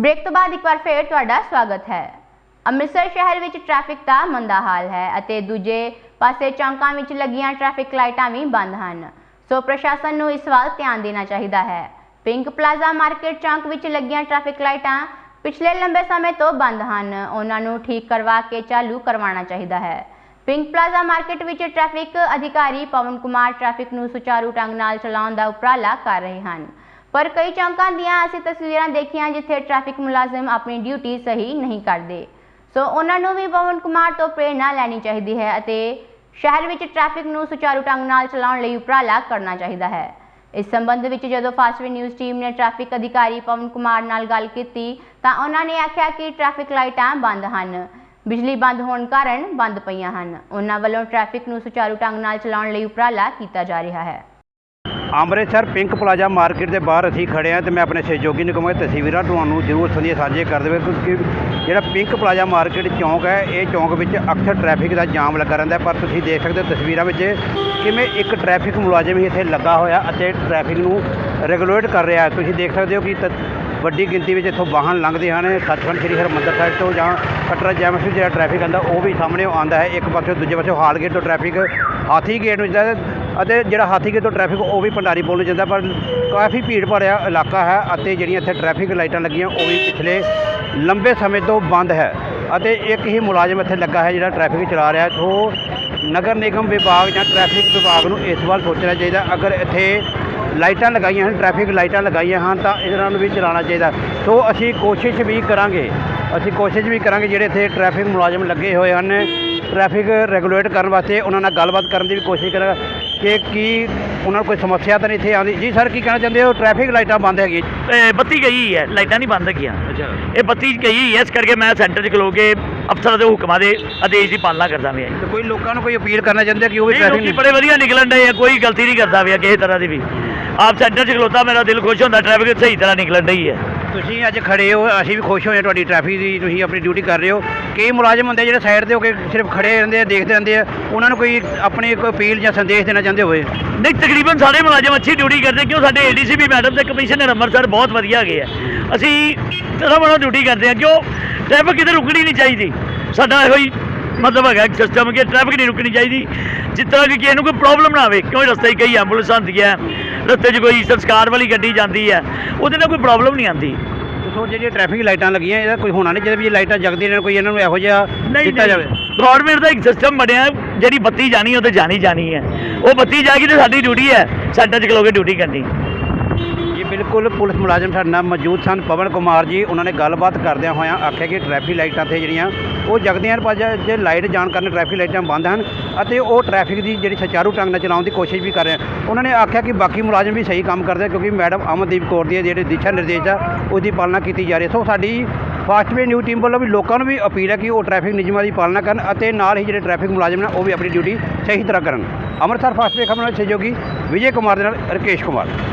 Break ਤੋਂ ਬਾਅਦ ਇੱਕ ਵਾਰ ਫੇਰ ਤੁਹਾਡਾ ਸਵਾਗਤ ਹੈ। ਅੰਮ੍ਰਿਤਸਰ ਸ਼ਹਿਰ ਵਿੱਚ ਟ੍ਰੈਫਿਕ ਦਾ ਮੰਦਾ ਹਾਲ ਹੈ ਅਤੇ ਦੂਜੇ ਪਾਸੇ ਚੌਂਕਾਂ ਵਿੱਚ ਲੱਗੀਆਂ ਟ੍ਰੈਫਿਕ ਲਾਈਟਾਂ ਵੀ ਬੰਦ ਹਨ। ਸੋ ਪ੍ਰਸ਼ਾਸਨ ਨੂੰ ਇਸ ਵੱਲ ਧਿਆਨ ਦੇਣਾ ਚਾਹੀਦਾ ਹੈ। ਪਿੰਕ ਪਲਾਜ਼ਾ ਮਾਰਕੀਟ ਚੌਂਕ ਵਿੱਚ ਲੱਗੀਆਂ ਟ੍ਰੈਫਿਕ ਲਾਈਟਾਂ ਪਿਛਲੇ ਲੰਬੇ ਸਮੇਂ ਤੋਂ ਬੰਦ ਹਨ। ਉਹਨਾਂ ਨੂੰ ਠੀਕ ਕਰਵਾ ਕੇ ਚਾਲੂ ਕਰਵਾਉਣਾ ਚਾਹੀਦਾ ਹੈ। ਪਿੰਕ ਪਲਾਜ਼ਾ ਮਾਰਕੀਟ ਵਿੱਚ ਟ੍ਰੈਫਿਕ ਅਧਿਕਾਰੀ ਪਵਨ ਕੁਮਾਰ ਟ੍ਰੈਫਿਕ ਨੂੰ ਸੁਚਾਰੂ ਢੰਗ ਨਾਲ ਚਲਾਉਣ ਦਾ ਉਪਰਾਲਾ ਕਰ ਰਹੇ ਹਨ। ਪਰ ਕਈ ਚੌਂਕਾਂ ਦੀਆਂ ਅਸੀਂ ਤਸਵੀਰਾਂ ਦੇਖੀਆਂ ਜਿੱਥੇ ਟ੍ਰੈਫਿਕ ਮੁਲਾਜ਼ਮ ਆਪਣੀ ਡਿਊਟੀ ਸਹੀ ਨਹੀਂ ਕਰਦੇ। ਸੋ ਉਹਨਾਂ ਨੂੰ ਵੀ ਪਵਨ ਕੁਮਾਰ ਤੋਂ ਪ੍ਰੇਰਣਾ ਲੈਣੀ ਚਾਹੀਦੀ ਹੈ ਅਤੇ ਸ਼ਹਿਰ ਵਿੱਚ ਟ੍ਰੈਫਿਕ ਨੂੰ ਸੁਚਾਰੂ ਢੰਗ ਨਾਲ ਚਲਾਉਣ ਲਈ ਉਪਰਾਲਾ ਕਰਨਾ ਚਾਹੀਦਾ ਹੈ। ਇਸ ਸੰਬੰਧ ਵਿੱਚ ਜਦੋਂ ਫਾਸਟਵੇ ਨਿਊਜ਼ ਟੀਮ ਨੇ ਟ੍ਰੈਫਿਕ ਅਧਿਕਾਰੀ ਪਵਨ ਕੁਮਾਰ ਨਾਲ ਗੱਲ ਕੀਤੀ, ਤਾਂ ਉਹਨਾਂ ਨੇ ਆਖਿਆ ਕਿ ਟ੍ਰੈਫਿਕ ਲਾਈਟਾਂ ਬੰਦ ਹਨ। ਬਿਜਲੀ ਬੰਦ ਹੋਣ ਕਾਰਨ ਬੰਦ ਪਈਆਂ ਹਨ। ਉਹਨਾਂ ਵੱਲੋਂ ਟ੍ਰੈਫਿਕ ਨੂੰ ਸੁਚਾਰੂ ਢੰਗ ਨਾਲ ਚਲਾਉਣ ਲਈ ਉਪਰਾਲਾ ਕੀਤਾ ਜਾ ਰਿਹਾ ਹੈ। ਅੰਮ੍ਰਿਤਸਰ ਪਿੰਕ ਪਲਾਜ਼ਾ ਮਾਰਕੀਟ ਦੇ ਬਾਹਰ ਅਸੀਂ ਖੜੇ ਹਾਂ ਤੇ ਮੈਂ ਆਪਣੇ ਸਹਿਯੋਗੀ ਨੂੰ ਕਹਾਂਗਾ, ਤਸਵੀਰਾਂ ਤੁਹਾਨੂੰ ਜ਼ਰੂਰ ਸੰਦੀਆਂ ਸਾਂਝੇ ਕਰ ਦੇਵੇ ਕਿਉਂਕਿ ਜਿਹੜਾ ਪਿੰਕ ਪਲਾਜ਼ਾ ਮਾਰਕੀਟ ਚੌਂਕ ਹੈ, ਇਹ ਚੌਂਕ ਵਿੱਚ ਅਕਸਰ ਟ੍ਰੈਫਿਕ ਦਾ ਜਾਮ ਲੱਗਾ ਰਹਿੰਦਾ ਪਰ ਤੁਸੀਂ ਦੇਖ ਸਕਦੇ ਹੋ ਤਸਵੀਰਾਂ ਵਿੱਚ ਕਿਵੇਂ ਇੱਕ ਟ੍ਰੈਫਿਕ ਮੁਲਾਜ਼ਮ ਹੀ ਇੱਥੇ ਲੱਗਾ ਹੋਇਆ ਅਤੇ ਟ੍ਰੈਫਿਕ ਨੂੰ ਰੈਗੂਲੇਟ ਕਰ ਰਿਹਾ ਤੁਸੀਂ ਦੇਖ ਸਕਦੇ ਹੋ ਕਿ ਤ- ਵੱਡੀ ਗਿਣਤੀ ਵਿੱਚ ਇੱਥੋਂ ਵਾਹਨ ਲੰਘਦੇ ਹਨ, ਸੱਚਖੰਡ ਸ੍ਰੀ ਹਰਿਮੰਦਰ ਸਾਹਿਬ ਤੋਂ ਜਾਂ ਕਟਰਾ ਜੈਮਸ ਵਿੱਚ ਜਿਹੜਾ ਟ੍ਰੈਫਿਕ ਆਉਂਦਾ, ਉਹ ਵੀ ਸਾਹਮਣੇ ਆਉਂਦਾ ਹੈ। ਇੱਕ ਪਾਸੇ ਦੂਜੇ ਪਾਸੇ ਹਾਲ ਗੇਟ ਤੋਂ ਟ੍ਰੈਫਿਕ ਹਾਥੀ ਗੇਟ ਵਿੱਚ ਅਤੇ ਜਿਹੜਾ ਹਾਥੀ ਗੇਟ ਤੋਂ ਟ੍ਰੈਫਿਕ ਉਹ ਵੀ ਭੰਡਾਰੀ ਪੁਲ ਨੂੰ ਜਾਂਦਾ, ਪਰ ਕਾਫੀ ਭੀੜ ਭਰਿਆ ਇਲਾਕਾ ਹੈ ਅਤੇ ਜਿਹੜੀਆਂ ਇੱਥੇ ਟ੍ਰੈਫਿਕ ਲਾਈਟਾਂ ਲੱਗੀਆਂ, ਉਹ ਵੀ ਪਿਛਲੇ ਲੰਬੇ ਸਮੇਂ ਤੋਂ ਬੰਦ ਹੈ। ਅਤੇ ਇੱਕ ਹੀ ਮੁਲਾਜ਼ਮ ਇੱਥੇ ਲੱਗਾ ਹੈ ਜਿਹੜਾ ਟ੍ਰੈਫਿਕ ਚਲਾ ਰਿਹਾ ਸੋ ਨਗਰ ਨਿਗਮ ਵਿਭਾਗ ਜਾਂ ਟ੍ਰੈਫਿਕ ਵਿਭਾਗ ਨੂੰ ਇਸ ਵੱਲ ਸੋਚਣਾ ਚਾਹੀਦਾ। ਅਗਰ ਇੱਥੇ ਲਾਈਟਾਂ ਲਗਾਈਆਂ ਹਨ ਟ੍ਰੈਫਿਕ ਲਾਈਟਾਂ ਲਗਾਈਆਂ ਹਨ, ਤਾਂ ਇਹਨਾਂ ਨੂੰ ਵੀ ਚਲਾਉਣਾ ਚਾਹੀਦਾ। ਸੋ ਅਸੀਂ ਕੋਸ਼ਿਸ਼ ਵੀ ਕਰਾਂਗੇ, ਅਸੀਂ ਕੋਸ਼ਿਸ਼ ਵੀ ਕਰਾਂਗੇ ਜਿਹੜੇ ਇੱਥੇ ਟ੍ਰੈਫਿਕ ਮੁਲਾਜ਼ਮ ਲੱਗੇ ਹੋਏ ਹਨ ਟ੍ਰੈਫਿਕ ਰੈਗੂਲੇਟ ਕਰਨ ਵਾਸਤੇ ਉਹਨਾਂ ਨਾਲ ਗੱਲਬਾਤ ਕਰਨ ਦੀ ਵੀ ਕੋਸ਼ਿਸ਼ ਕਰਾਂਗੇ ਕਿ ਕੀ ਉਹਨਾਂ ਨੂੰ ਕੋਈ ਸਮੱਸਿਆ ਤਾਂ ਨਹੀਂ ਇੱਥੇ ਆਉਂਦੀ। ਜੀ ਸਰ ਕੀ ਕਹਿਣਾ ਚਾਹੁੰਦੇ ਹੋ? ਟ੍ਰੈਫਿਕ ਲਾਈਟਾਂ ਬੰਦ ਹੈਗੀ ਇਹ ਬੱਤੀ ਗਈ ਹੈ ਲਾਈਟਾਂ ਨਹੀਂ ਬੰਦ ਹੈਗੀਆਂ। ਅੱਛਾ। ਇਹ ਬੱਤੀ ਗਈ ਹੈ ਇਸ ਕਰਕੇ ਮੈਂ ਸੈਂਟਰ 'ਚ ਖਲੋ ਕੇ ਅਫਸਰਾਂ ਦੇ ਹੁਕਮਾਂ ਦੇ ਆਦੇਸ਼ ਦੀ ਪਾਲਣਾ ਕਰਦਾ ਪਿਆ ਜੀ। ਤੇ ਕੋਈ ਲੋਕਾਂ ਨੂੰ ਕੋਈ ਅਪੀਲ ਕਰਨਾ ਚਾਹੁੰਦੇ ਕਿ ਉਹ ਵੀ ਟ੍ਰੈਫਿਕ ਲੋਕੀ ਬੜੇ ਵਧੀਆ ਨਿਕਲਣ ਡਏ ਆ ਕੋਈ ਗਲਤੀ ਨਹੀਂ ਕਰਦਾ ਪਿਆ ਕਿਸੇ ਤਰ੍ਹਾਂ ਦੀ ਵੀ। ਆਪ ਸੈਂਟਰ 'ਚ ਖਲੋਤਾ ਮੇਰਾ ਦਿਲ ਖੁਸ਼ ਹੁੰਦਾ ਟ੍ਰੈਫਿਕ ਸਹੀ ਤਰ੍ਹਾਂ ਨਿਕਲਣ ਡਈ ਹੈ। ਤੁਸੀਂ ਅੱਜ ਖੜੇ ਹੋ ਅਸੀਂ ਵੀ ਖੁਸ਼ ਹੋਏ ਹਾਂ ਤੁਹਾਡੀ ਟ੍ਰੈਫਿਕ ਦੀ ਤੁਸੀਂ ਆਪਣੀ ਡਿਊਟੀ ਕਰ ਰਹੇ ਹੋ। ਕਈ ਮੁਲਾਜ਼ਮ ਹੁੰਦੇ ਜਿਹੜੇ ਸਾਈਡ ਤੇ ਹੋ ਕੇ ਸਿਰਫ ਖੜੇ ਰਹਿੰਦੇ ਆ ਦੇਖਦੇ ਰਹਿੰਦੇ ਆ। ਉਹਨਾਂ ਨੂੰ ਕੋਈ ਆਪਣੀ ਕੋਈ ਅਪੀਲ ਜਾਂ ਸੰਦੇਸ਼ ਦੇਣਾ ਚਾਹੁੰਦੇ ਹੋਏ? ਨਹੀਂ ਤਕਰੀਬਨ ਸਾਰੇ ਮੁਲਾਜ਼ਮ ਅੱਛੀ ਡਿਊਟੀ ਕਰਦੇ ਕਿਉਂ ਸਾਡੇ ਏਡੀਸੀਪੀ ਮੈਡਮ ਤੇ ਕਮਿਸ਼ਨਰ ਅੰਮ੍ਰਿਤਸਰ ਬਹੁਤ ਵਧੀਆ ਹੈਗੇ ਆ। ਅਸੀਂ ਤਰ੍ਹਾਂ ਬੜਾ ਡਿਊਟੀ ਕਰਦੇ ਆ ਕਿਉਂ? ਟ੍ਰੈਫਿਕ ਕਿਤੇ ਰੁਕਣੀ ਨਹੀਂ ਚਾਹੀਦੀ। ਸਾਡਾ ਇਹੋ ਹੀ ਮਤਲਬ ਹੈਗਾ ਸਿਸਟਮ ਕਿ ਟ੍ਰੈਫਿਕ ਨਹੀਂ ਰੁਕਣੀ ਚਾਹੀਦੀ। ਜਿਸ ਤਰ੍ਹਾਂ ਕਿ ਕਿਸੇ ਨੂੰ ਕੋਈ ਪ੍ਰੋਬਲਮ ਨਾ ਆਵੇ ਕਿਉਂ ਰਸਤੇ 'ਚ ਕਈ ਐਂਬੂਲੈਂਸ ਹੁੰਦੀਆਂ ਹੈ, ਰਸਤੇ 'ਚ ਕੋਈ ਸੰਸਕਾਰ ਵਾਲੀ ਗੱਡੀ ਜਾਂਦੀ ਹੈ ਉਹਦੇ ਨਾਲ ਕੋਈ ਪ੍ਰੋਬਲਮ ਨਹੀਂ ਆਉਂਦੀ। ਸੋ ਜਿਹੜੀਆਂ ਟ੍ਰੈਫਿਕ ਲਾਈਟਾਂ ਲੱਗੀਆਂ ਇਹਦਾ ਕੋਈ ਹੋਣਾ ਨਹੀਂ ਜਿਹਦੇ ਵੀ ਇਹ ਲਾਈਟਾਂ ਜਗਦੀਆਂ ਰਹਿਣ ਕੋਈ ਇਹਨਾਂ ਨੂੰ ਇਹੋ ਜਿਹਾ ਦਿੱਤਾ ਜਾਵੇ। ਗਵਰਨਮੈਂਟ ਦਾ ਇੱਕ ਸਿਸਟਮ ਬਣਿਆ ਜਿਹੜੀ ਬੱਤੀ ਜਾਣੀ ਉਹ ਤੇ ਜਾਣੀ ਜਾਣੀ ਹੈ। ਉਹ ਬੱਤੀ ਜਾਏਗੀ ਤੇ ਸਾਡੀ ਡਿਊਟੀ ਹੈ ਸੈਂਟਰ 'ਚ ਖਲੋ ਕੇ ਡਿਊਟੀ ਕਰਨੀ। ਬਿਲਕੁਲ ਪੁਲਿਸ ਮੁਲਾਜ਼ਮ ਸਾਡੇ ਨਾਲ ਮੌਜੂਦ ਸਨ। ਪਵਨ ਕੁਮਾਰ ਜੀ, ਉਹਨਾਂ ਨੇ ਗੱਲਬਾਤ ਕਰਦਿਆਂ ਹੋਇਆਂ ਆਖਿਆ ਕਿ ਟ੍ਰੈਫਿਕ ਲਾਈਟਾਂ ਤੇ ਜਿਹੜੀਆਂ, ਉਹ ਜਗਦੀਆਂ ਹਨ, ਪਰ ਜੇ- ਲਾਈਟ ਜਾਣ ਕਾਰਨ ਟ੍ਰੈਫਿਕ ਲਾਈਟਾਂ ਬੰਦ ਹਨ ਅਤੇ ਉਹ ਟ੍ਰੈਫਿਕ ਦੀ ਜਿਹੜੀ ਸੁਚਾਰੂ ਢੰਗ ਨਾਲ ਚਲਾਉਣ ਦੀ ਕੋਸ਼ਿਸ਼ ਵੀ ਕਰ ਰਹੇ ਹਨ। ਉਹਨਾਂ ਨੇ ਆਖਿਆ ਕਿ ਬਾਕੀ ਮੁਲਾਜ਼ਮ ਵੀ ਸਹੀ ਕੰਮ ਕਰਦੇ ਕਿਉਂਕਿ ਮੈਡਮ ਅਮਨਦੀਪ ਕੌਰ ਦੀ ਜਿਹੜੇ ਦਿਸ਼ਾ ਨਿਰਦੇਸ਼ ਆ, ਉਹਦੀ ਪਾਲਣਾ ਕੀਤੀ ਜਾ ਰਹੀ ਹੈ। ਸੋ ਸਾਡੀ ਫਾਸਟਵੇ ਨਿਊ ਟੀਮ ਵੱਲੋਂ ਵੀ ਲੋਕਾਂ ਨੂੰ ਵੀ ਅਪੀਲ ਹੈ ਕਿ ਉਹ ਟ੍ਰੈਫਿਕ ਨਿਯਮਾਂ ਦੀ ਪਾਲਣਾ ਕਰਨ ਅਤੇ ਨਾਲ ਹੀ ਜਿਹੜੇ ਟ੍ਰੈਫਿਕ ਮੁਲਾਜ਼ਮ ਨੇ, ਉਹ ਵੀ ਆਪਣੀ ਡਿਊਟੀ ਸਹੀ ਤਰ੍ਹਾਂ ਕਰਨ। ਅੰਮ੍ਰਿਤਸਰ ਫਾਸਟਵੇ ਖਬਰਾਂ ਸਹਿਯੋਗੀ ਵਿਜੇ ਕੁਮਾਰ ਦੇ ਨਾਲ ਰਕੇਸ਼ ਕੁਮਾਰ।